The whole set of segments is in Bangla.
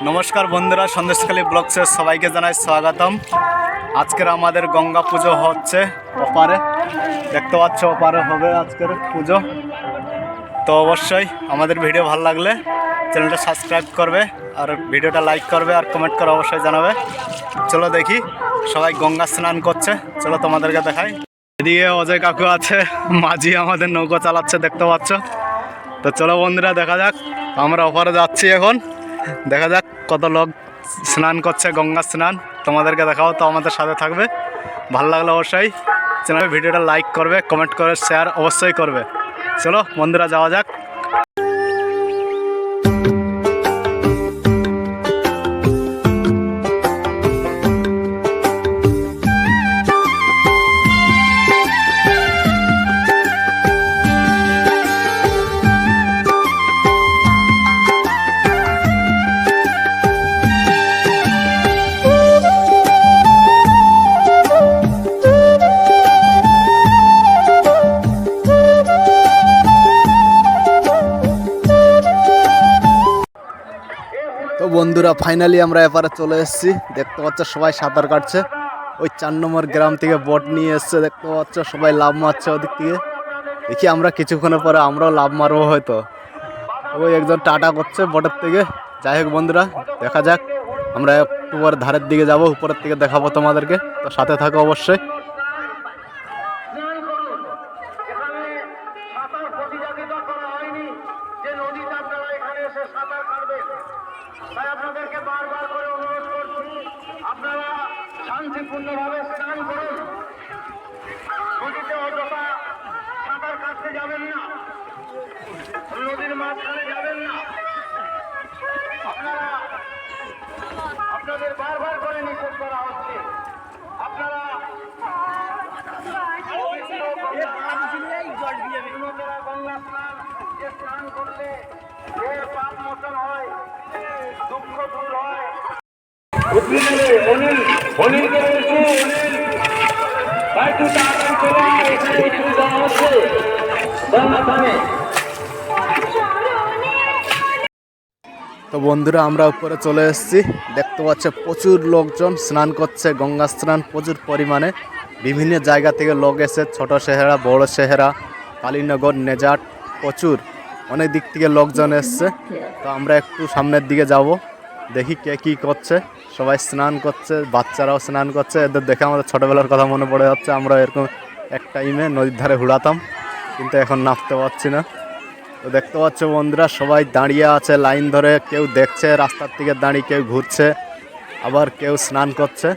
নমস্কার বন্ধুরা, সন্দেশখালী ব্লগসের সবাইকে জানাই স্বাগতম। আজকের আমাদের গঙ্গা পুজো হচ্ছে ওপারে। দেখতে পাচ্ছ, ওপারে হবে আজকের পুজো। তো অবশ্যই আমাদের ভিডিও ভালো লাগলে চ্যানেলটা সাবস্ক্রাইব করবে আর ভিডিওটা লাইক করবে আর কমেন্ট করে অবশ্যই জানাবে। চলো দেখি, সবাই গঙ্গা স্নান করছে, চলো তোমাদেরকে দেখাই। এদিকে অজয় কাকু আছে, মাঝি আমাদের নৌকো চালাচ্ছে, দেখতে পাচ্ছ? তো চলো বন্ধুরা, দেখা যাক, আমরা ওপারে যাচ্ছি এখন। দেখা যাক কত লোক স্নান করছে, গঙ্গা স্নান। তোমাদেরকে দেখাও তো আমাদের সাথে থাকবে। ভালো লাগলে অবশ্যই চ্যানেলের ভিডিওটা লাইক করবে, কমেন্ট করে, শেয়ার অবশ্যই করবে। চলো বন্ধুরা, যাওয়া যাক। তো বন্ধুরা ফাইনালি আমরা এপারে চলে এসেছি। দেখতে পাচ্ছ সবাই সাঁতার কাটছে। ওই চার নম্বর গ্রাম থেকে বোট নিয়ে এসছে, দেখতে পাচ্ছ সবাই লাভ মারছে ওদিক থেকে। দেখি আমরা কিছুক্ষণের পরে আমরাও লাভ মারবো হয়তো। ওই একজন টাটা করছে বোটের থেকে। যাই হোক বন্ধুরা, দেখা যাক। আমরা একটু পরে ধারের দিকে যাব, উপরের থেকে দেখাবো তোমাদেরকে। তো সাথে থাকো অবশ্যই স্নান করুন এখানে সাঁতার প্রতিযোগিতা করা হয়নি যে নদীতে আপনারা এখানে এসে সাঁতার কাটবেন তাই আপনাদেরকে বারবার করে অনুরোধ করছি আপনারা শান্তিপূর্ণভাবে স্নান করুন। নদীতে অযথা সাঁতার কাটতে যাবেন না। নদীর মাঝখানে যাবেন না। আপনারা আপনাদের বারবার করে নিষেধ করা হচ্ছে। আপনারা গঙ্গা স্নান যে স্নান করলে পাপ মোচন হয় দুঃখ দূর তো বন্ধুরা, আমরা উপরে চলে এসেছি। দেখতে পাচ্ছে, প্রচুর লোকজন স্নান করছে, গঙ্গা স্নান, প্রচুর পরিমাণে। বিভিন্ন জায়গা থেকে লোক এসে, ছোট শেহেরা বড় শেহেরা কালীনগর, নেজাট, প্রচুর। অনেক দিক থেকে লোকজন এসছে। তো আমরা একটু সামনের দিকে যাব। দেখি কে কী করছে। সবাই স্নান করছে, বাচ্চারাও স্নান করছে। এদের দেখে আমাদের ছোটোবেলার কথা মনে পড়ে যাচ্ছে। আমরা এরকম এক টাইমে নদীর ধারে হুড়াতাম, কিন্তু এখন নামতে পারছি না। তো দেখতে পাচ্ছ বন্ধুরা, সবাই দাঁড়িয়ে আছে লাইন ধরে। কেউ দেখছে রাস্তার থেকে দাঁড়িয়ে, কেউ ঘুরছে, আবার কেউ স্নান করছে।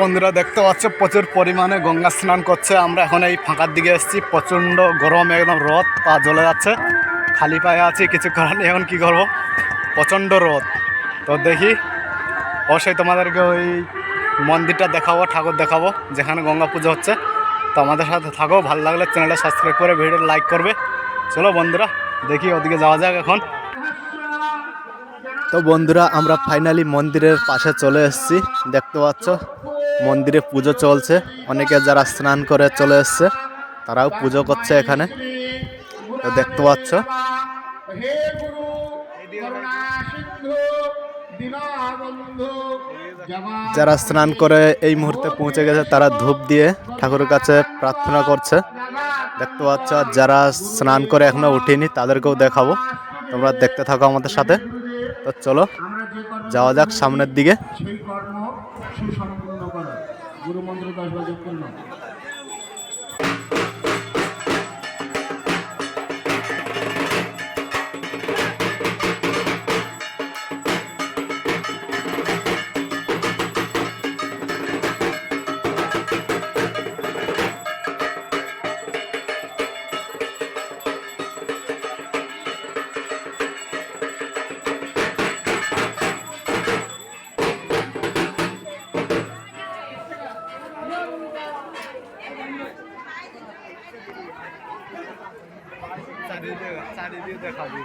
বন্ধুরা দেখতে পাচ্ছ, প্রচুর পরিমাণে গঙ্গা স্নান করছে। আমরা এখন এই ফাঁকার দিকে এসেছি, প্রচণ্ড গরম, একদম রোদ, পা জ্বলে যাচ্ছে। খালি পায়ে আছি, কিছু করার নেই, এখন কী করব? প্রচণ্ড রোদ। তো দেখি, অবশ্যই তোমাদেরকে ওই মন্দিরটা দেখাবো, ঠাকুর দেখাবো, যেখানে গঙ্গা পুজো হচ্ছে। তো আমাদের সাথে থাকো, ভালো লাগলে চ্যানেলটা সাবস্ক্রাইব করে ভিডিও লাইক করবে। চলো বন্ধুরা, দেখি ওদিকে যাওয়া যাক এখন। তো বন্ধুরা, আমরা ফাইনালি মন্দিরের পাশে চলে এসেছি, দেখতে পাচ্ছ। মন্দিরে পুজো চলছে। অনেকে যারা স্নান করে চলে এসছে তারাও পুজো করছে এখানে। তো দেখতে পাচ্ছ। যারা স্নান করে এই মুহূর্তে পৌঁছে গেছে তারা ধূপ দিয়ে ঠাকুরের কাছে প্রার্থনা করছে। দেখতে পাচ্ছ আর যারা স্নান করে এখনও উঠিনি তাদেরকেও দেখাবো। তোমরা দেখতে থাকো আমাদের সাথে। তো চলো যাওয়া যাক সামনের দিকে। সেই কর্ম সুসম্পূর্ণ দশ বাজে পূর্ণ।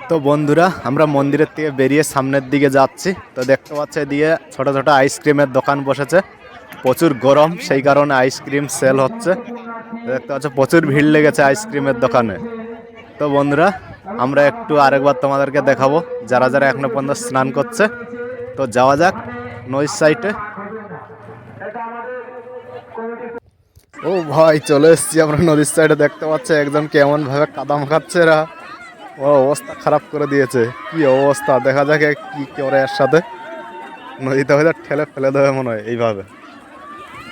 তো বন্ধুরা, আমরা মন্দিরের থেকে বেরিয়ে সামনের দিকে যাচ্ছি। তো দেখতে পাচ্ছি দিয়ে ছোট ছোট আইসক্রিমের দোকান বসেছে। প্রচুর গরম, সেই কারণে আইসক্রিম সেল হচ্ছে। দেখতে পাচ্ছ, প্রচুর ভিড় লেগেছে আইসক্রিমের দোকানে। তো বন্ধুরা, আমরা একটু আরেকবার তোমাদেরকে দেখাবো, যারা যারা এখনও পর্যন্ত স্নান করছে। তো যাওয়া যাক নদীর সাইডে ও ভাই, চলে এসছি আমরা নদীর সাইডে দেখতে পাচ্ছি, একজন কেমন ভাবে কাদা মাখাচ্ছে এরা। ও, অবস্থা খারাপ করে দিয়েছে। কি অবস্থা? দেখা যাক কি করে এর সাথে। নদীতে হয়তো ঠেলে ফেলে দেবে মনে হয় এইভাবে।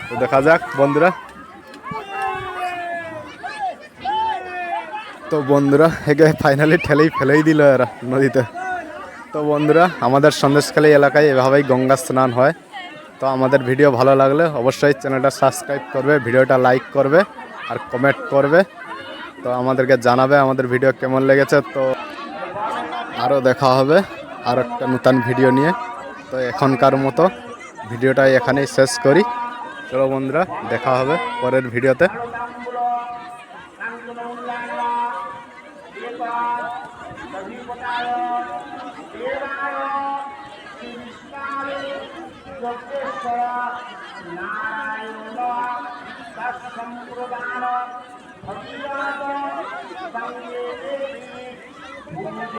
তো দেখা যাক বন্ধুরা। তো বন্ধুরা, একে ফাইনালি ঠেলেই ফেলেই দিল এরা নদীতে। তো বন্ধুরা, আমাদের সন্দেশখালী এলাকায় এভাবেই গঙ্গা স্নান হয়। তো আমাদের ভিডিও ভালো লাগলে অবশ্যই চ্যানেলটা সাবস্ক্রাইব করবে, ভিডিওটা লাইক করবে আর কমেন্ট করবে। তো আমাদেরকে জানাবে আমাদের ভিডিও কেমন লেগেছে, তো আরও দেখা হবে আর একটা নতুন ভিডিও নিয়ে। তো এখনকার মতো ভিডিওটা এখানেই শেষ করি। চলো বন্ধুরা, দেখা হবে পরের ভিডিওতে। নারায়ণ